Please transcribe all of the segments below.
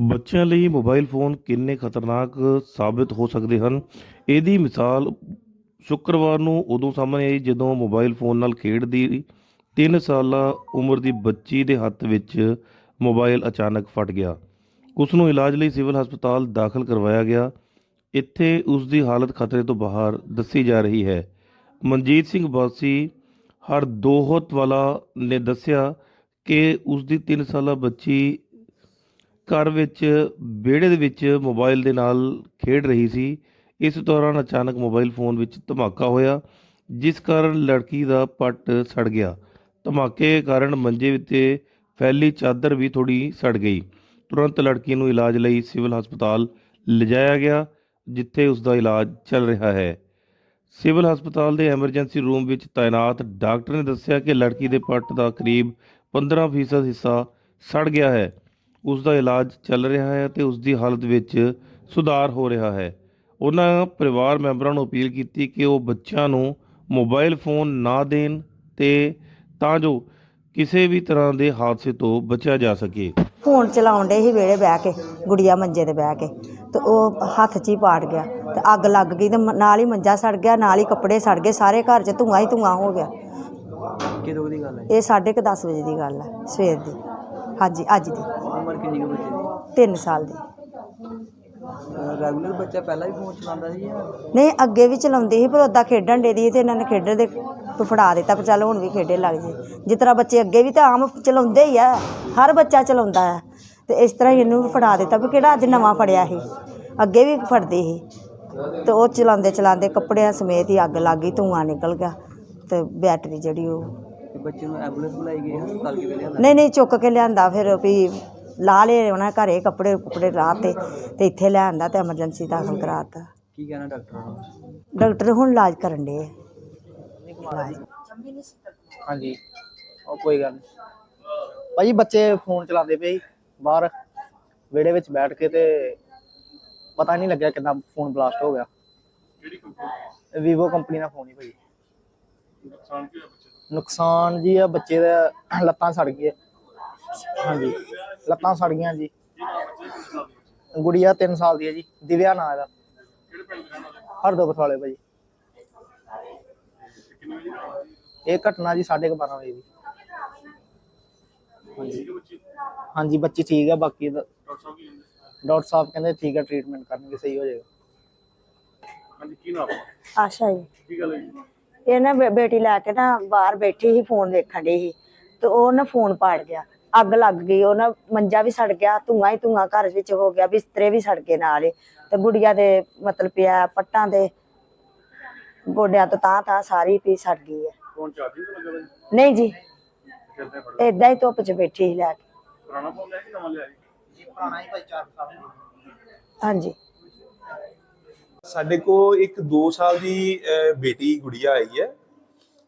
ਬੱਚਿਆਂ ਲਈ mobile phone ਕਿੰਨੇ ਖਤਰਨਾਕ ਸਾਬਿਤ ਹੋ ਸਕਦੇ ਹਨ? ਇਹਦੀ ਮਿਸਾਲ ਸ਼ੁੱਕਰਵਾਰ ਨੂੰ ਉਦੋਂ ਸਾਹਮਣੇ ਆਈ ਜਦੋਂ ਮੋਬਾਈਲ ਫੋਨ ਨਾਲ ਖੇਡਦੀ 3 ਸਾਲਾ ਉਮਰ ਦੀ ਬੱਚੀ ਦੇ ਹੱਥ ਵਿੱਚ ਮੋਬਾਈਲ ਅਚਾਨਕ ਫਟ ਗਿਆ। ਉਸ ਨੂੰ ਇਲਾਜ ਲਈ ਸਿਵਲ ਹਸਪਤਾਲ ਦਾਖਲ ਕਰਵਾਇਆ ਗਿਆ। ਇੱਥੇ ਉਸ ਦੀ ਹਾਲਤ ਖਤਰੇ ਤੋਂ ਬਾਹਰ ਦੱਸੀ ਜਾ ਰਹੀ ਹੈ। ਮਨਜੀਤ ਸਿੰਘ ਵਾਸੀ ਹਰਦੋਹਤ ਵਾਲਾ ਨੇ ਦੱਸਿਆ ਕਿ ਉਸ ਦੀ 3 ਸਾਲਾ ਬੱਚੀ ਘਰ ਵਿੱਚ, ਵਿਹੜੇ ਦੇ ਵਿੱਚ ਮੋਬਾਈਲ ਦੇ ਨਾਲ ਖੇਡ ਰਹੀ ਸੀ। ਇਸ ਦੌਰਾਨ ਅਚਾਨਕ ਮੋਬਾਈਲ ਫੋਨ ਵਿੱਚ ਧਮਾਕਾ ਹੋਇਆ, ਜਿਸ ਕਾਰਨ ਲੜਕੀ ਦਾ ਪੱਟ ਸੜ ਗਿਆ। ਧਮਾਕੇ ਕਾਰਨ ਮੰਜੇ ਉੱਤੇ ਫੈਲੀ ਚਾਦਰ ਵੀ ਥੋੜੀ ਸੜ ਗਈ। ਤੁਰੰਤ ਲੜਕੀ ਨੂੰ ਇਲਾਜ ਲਈ ਸਿਵਲ ਹਸਪਤਾਲ ਲਿਜਾਇਆ ਗਿਆ, ਜਿੱਥੇ ਉਸ ਦਾ ਇਲਾਜ ਚੱਲ ਰਿਹਾ ਹੈ। ਸਿਵਲ ਹਸਪਤਾਲ ਦੇ ਐਮਰਜੈਂਸੀ ਰੂਮ ਵਿੱਚ ਤਾਇਨਾਤ ਡਾਕਟਰ ਨੇ ਦੱਸਿਆ ਕਿ ਲੜਕੀ ਦੇ ਪੱਟ ਦਾ ਕਰੀਬ 15% ਹਿੱਸਾ ਸੜ ਗਿਆ ਹੈ। ਉਸ ਦਾ ਇਲਾਜ ਚੱਲ ਰਿਹਾ ਹੈ ਤੇ ਉਸ ਦੀ ਹਾਲਤ ਵਿੱਚ ਸੁਧਾਰ ਹੋ ਰਿਹਾ ਹੈ। ਉਹਨਾਂ ਪਰਿਵਾਰ ਮੈਂਬਰਾਂ ਨੂੰ ਅਪੀਲ ਕੀਤੀ ਕਿ ਉਹ ਬੱਚਿਆਂ ਨੂੰ ਮੋਬਾਈਲ ਫੋਨ ਨਾ ਦੇਣ ਤੇ ਤਾਂ ਜੋ ਕਿਸੇ ਵੀ ਤਰ੍ਹਾਂ ਦੇ ਹਾਦਸੇ ਤੋਂ ਬਚਿਆ ਜਾ ਸਕੇ। ਫੋਨ ਚਲਾਉਣ ਡੇ ਸੀ ਵਿਹੜੇ ਬਹਿ ਕੇ ਗੁੜੀਆ ਮੰਜੇ ਤੇ ਬਹਿ ਕੇ ਤੇ ਉਹ ਹੱਥ 'ਚ ਹੀ ਪਾੜ ਗਿਆ ਤੇ ਅੱਗ ਲੱਗ ਗਈ ਤੇ ਮ- ਨਾਲ ਹੀ ਮੰਜਾ ਸੜ ਗਿਆ ਨਾਲ ਹੀ ਕੱਪੜੇ ਸੜ ਗਏ ਸਾਰੇ ਘਰ 'ਚ ਧੂੰਆਂ ਹੀ ਧੂੰਆਂ ਹੋ ਗਿਆ। ਕਿਦੋਂ ਦੀ ਗੱਲ ਹੈ? ਇਹ 10:30 ਵਜੇ ਦੀ ਗੱਲ ਹੈ ਸਵੇਰ ਦੀ। ਹਾਂਜੀ ਅੱਜ ਦੀ। ਉਮਰ ਕਿੰਨੀ ਕੁ ਬੱਚੇ ਦੀ? 3 ਸਾਲ ਦੀ। ਰੈਗੂਲਰ ਬੱਚਾ ਪਹਿਲਾਂ ਵੀ ਫੋਨ ਚਲਾਉਂਦਾ ਸੀ ਜਾਂ? ਨਹੀਂ ਅੱਗੇ ਵੀ ਚਲਾਉਂਦੀ ਸੀ ਪਰ ਉਦਾਂ ਖੇਡਣ ਦੇ ਦੀ ਤੇ ਇਹਨਾਂ ਨੇ ਖੇਡਣ ਦੇ ਤੋਂ ਫੜਾ ਦਿੱਤਾ ਪਰ ਚੱਲ ਹੁਣ ਵੀ ਖੇਡੇ ਲੱਗ ਜੇ ਜਿਸ ਤਰ੍ਹਾਂ ਬੱਚੇ ਅੱਗੇ ਵੀ ਤਾਂ ਆਮ ਚਲਾਉਂਦੇ ਹੀ ਆ ਹਰ ਬੱਚਾ ਚਲਾਉਂਦਾ ਹੈ ਤੇ ਇਸ ਤਰ੍ਹਾਂ ਹੀ ਇਹਨੂੰ ਵੀ ਫੜਾ ਦਿੱਤਾ ਵੀ ਕਿਹੜਾ ਅੱਜ ਨਵਾਂ ਫੜਿਆ ਸੀ। ਅੱਗੇ ਵੀ ਫੜਦੇ ਸੀ। ਤੇ ਉਹ ਚਲਾਉਂਦੇ ਚਲਾਉਂਦੇ ਕੱਪੜਿਆਂ ਸਮੇਤ ਹੀ ਅੱਗ ਲੱਗ ਗਈ ਧੂੰਆਂ ਨਿਕਲ ਗਿਆ ਤੇ ਬੈਟਰੀ ਜਿਹੜੀ ਉਹ ਤੇ ਬੱਚੇ ਨੂੰ ਐਂਬੂਲੈਂਸ ਬੁਲਾਈ ਗਈ ਹਸਪਤਾਲ ਕਿਵੇਂ ਲਿਆਂਦਾ? ਨਹੀਂ ਨਹੀਂ ਚੁੱਕ ਕੇ ਲਿਆਂਦਾ ਫਿਰ ਵੀ ਲਾ ਲਏ ਉਹਨਾਂ ਘਰੇ ਕੱਪੜੇ ਕੁਪੜੇ ਰਾਹ ਤੇ ਤੇ ਇੱਥੇ ਲਿਆਂਦਾ ਤੇ ਐਮਰਜੈਂਸੀ ਦਾਖਲ ਕਰਾਤਾ। ਕੀ ਕਹਿਣਾ ਡਾਕਟਰ ਨੂੰ? ਡਾਕਟਰ ਹੁਣ ਇਲਾਜ ਕਰਨ ਦੇ ਹਾਂਜੀ। ਉਹ ਕੋਈ ਗੱਲ ਨਹੀਂ ਭਾਜੀ ਬੱਚੇ ਫੋਨ ਚਲਾਉਂਦੇ ਪਏ ਸੀ ਬਾਹਰ ਵਿਹੜੇ ਵਿੱਚ ਬੈਠ ਕੇ ਤੇ ਪਤਾ ਨਹੀਂ ਲੱਗਿਆ ਕਿੰਨਾ ਫੋਨ ਬਲਾਸਟ ਹੋ ਗਿਆ। ਵੀਵੋ ਕੰਪਨੀ ਦਾ ਫੋਨ ਹੀ ਭਾਜੀ। ਨੁਕਸਾਨ ਕੀ ਹੋਇਆ ਬੱਚੇ ਨੁਕਸਾਨ ਜੀ ਆ ਬੱਚੇ ਦਾ ਲੱਤਾਂ ਸੜ ਗਈਆਂ। ਹਾਂਜੀ। ਲੱਤਾਂ ਸੜ ਗਈਆਂ ਜੀ। ਗੁੜੀਆ 3 ਸਾਲ ਦੀ ਹੈ ਜੀ। ਦਿਵਿਆ ਨਾਂ ਇਹਦਾ। ਹਰਦੋ ਬਥਾਲੇ ਭਾਜੀ। ਇਹ ਘਟਨਾ ਜੀ 12:30 ਵਜੇ ਦੀ। ਹਾਂਜੀ। ਹਾਂਜੀ ਬੱਚੀ ਠੀਕ ਹੈ ਬਾਕੀ ਡਾਕਟਰ ਸਾਹਿਬ ਕਹਿੰਦੇ? ਠੀਕ ਹੈ ਟ੍ਰੀਟਮੈਂਟ ਕਰਨਗੇ ਸਹੀ ਹੋ ਜਾਏਗਾ। ਆਸ਼ਾ ਜੀ। ਇਹ ਨਾ ਬੇਟੀ ਲੈ ਕੇ ਨਾ ਬਾਹਰ ਬੈਠੀ ਸੀ ਫੋਨ ਵੇਖਣ ਦੀ ਸੀ। ਤੇ ਉਹ ਨਾ ਫੋਨ ਪਾੜ ਗਿਆ। ਅੱਗ ਲੱਗ ਗਈ ਉਹ ਨਾ ਮੰਜਾ ਵੀ ਸੜ ਗਿਆ ਧੂੰਆਂ ਹੀ ਧੂੰਆਂ ਘਰ ਵਿੱਚ ਹੋ ਗਿਆ ਬਿਸਤਰੇ ਵੀ ਸੜ ਗਏ ਨਾਲ ਹੀ ਤੇ ਗੁੜੀਆ ਦੇ ਮਤਲਬ ਪਿਆ ਪੱਟਾਂ ਦੇ ਗੋਡਿਆਂ ਤੋਂ ਤਾਂ ਤਾਂ ਸਾਰੀ ਪੀ ਸੜ ਗਈ ਹੈ। ਫੋਨ ਚਾਰਜਿੰਗ ਤੇ ਲੱਗਾ ਹੋਇਆ ਨਹੀਂ ਜੀ ਫੜ ਏਦਾਂ ਹੀ ਧੁੱਪ 'ਚ ਬੈਠੀ ਸੀ ਲੈ ਕੇ। ਪੁਰਾਣਾ ਫੋਨ ਲਿਆ ਕਿ ਨਵਾਂ ਲਿਆ ਜੀ? ਜੀ ਪੁਰਾਣਾ ਹੀ ਭਾਈ 4 ਸਾਲ ਹਾਂਜੀ। ਸਾਡੇ ਕੋ ਇੱਕ 2 ਸਾਲ ਦੀ ਅਹ, ਬੇਟੀ ਗੁੜੀਆ ਆਈ ਹੈ।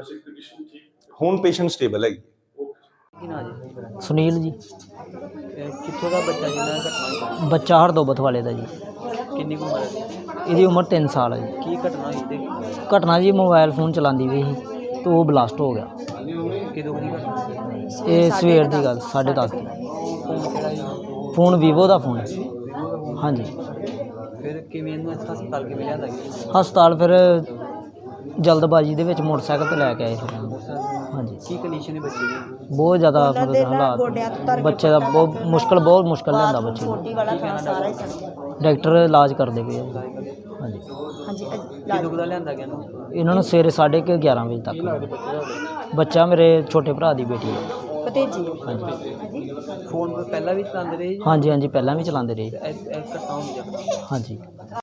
ਵੈਸੇ ਕੰਡੀਸ਼ਨ ਠੀਕ ਹੁਣ ਪੇਸ਼ੈਂਟ ਸਟੇਬਲ ਹੈਗੀ। ਕੀ ਨਾਂ ਜੀ ਸੁਨੀਲ ਜੀ। ਇਹ ਕਿੱਥੋਂ ਦਾ ਬੱਚਾ ਜਿਹਨਾਂ ਨਾਲ ਘਟਨਾ ਹੋਈ ਬੱਚਾ ਹਰਦੋਬਤ ਵਾਲੇ ਦਾ ਜੀ। ਕਿੰਨੀ ਕੁ ਉਮਰ ਹੈ ਇਹਦੀ ਉਮਰ 3 ਸਾਲ ਹੈ ਜੀ। ਕੀ ਘਟਨਾ ਹੋਈ ਤੇ? ਘਟਨਾ ਜੀ ਮੋਬਾਈਲ ਫੋਨ ਚਲਾਉਂਦੀ ਪਈ ਸੀ ਤੇ ਉਹ ਬਲਾਸਟ ਹੋ ਗਿਆ। ਕਿਦੋਂ ਦੀ ਘਟਨਾ ਸੀ? ਇਹ ਸਵੇਰ ਦੀ ਗੱਲ 10:30 ਦੀ। ਫੋਨ ਕਿਹੜਾ ਜੀ? ਫੋਨ ਵੀਵੋ ਦਾ ਫੋਨ ਹੈ। ਹਾਂਜੀ। ਫਿਰ ਕਿਵੇਂ ਇਹਨੂੰ ਇੱਥੇ ਹਸਪਤਾਲ ਕਿਵੇਂ ਲਿਆਂਦਾ ਗਿਆ ਹਸਪਤਾਲ ਫਿਰ ਜਲਦਬਾਜ਼ੀ ਦੇ ਵਿੱਚ ਮੋਟਰਸਾਈਕਲ ਤੇ ਲੈ ਕੇ ਆਏ ਇਹਨੂੰ। ਹਾਂਜੀ। ਕੀ ਕੰਡੀਸ਼ਨ ਹੈ ਬੱਚੇ ਦੀ? ਬਹੁਤ ਜ਼ਿਆਦਾ ਮਤਲਬ ਹਾਲਾਤ ਬੱਚੇ ਦਾ ਬਹੁਤ ਮੁਸ਼ਕਲ ਬਹੁਤ ਮੁਸ਼ਕਲ ਲੈਂਦਾ ਬੱਚੇ ਨੂੰ। ਛੋਟੀ ਵਾਲਾ ਥਾਂ ਸਾਰਾ ਹੀ ਸੜ ਗਿਆ। ਡਾਕਟਰ ਇਲਾਜ ਕਰਦੇ ਪਏ ਆ। ਹਾਂਜੀ। ਹਾਂਜੀ ਕਿਦੋਂ ਕੁ ਦਾ ਲਿਆਂਦਾ ਗਿਆ ਇਹਨੂੰ ਇਹਨਾਂ ਨੂੰ ਸਵੇਰੇ 11:30 11 ਵਜੇ ਤੱਕ। ਬੱਚਾ ਮੇਰੇ ਛੋਟੇ ਭਰਾ ਦੀ ਬੇਟੀ ਹੈ। ਭਤੀਜੀ। ਹਾਂਜੀ। ਹਾਂਜੀ। ਫੋਨ ਪਹਿਲਾਂ ਵੀ ਚਲਾਉਂਦੇ ਰਹੇ ਜੀ? ਹਾਂਜੀ ਹਾਂਜੀ ਪਹਿਲਾਂ ਵੀ ਚਲਾਉਂਦੇ ਰਹੇ। ਘਟਨਾ ਹਾਂਜੀ।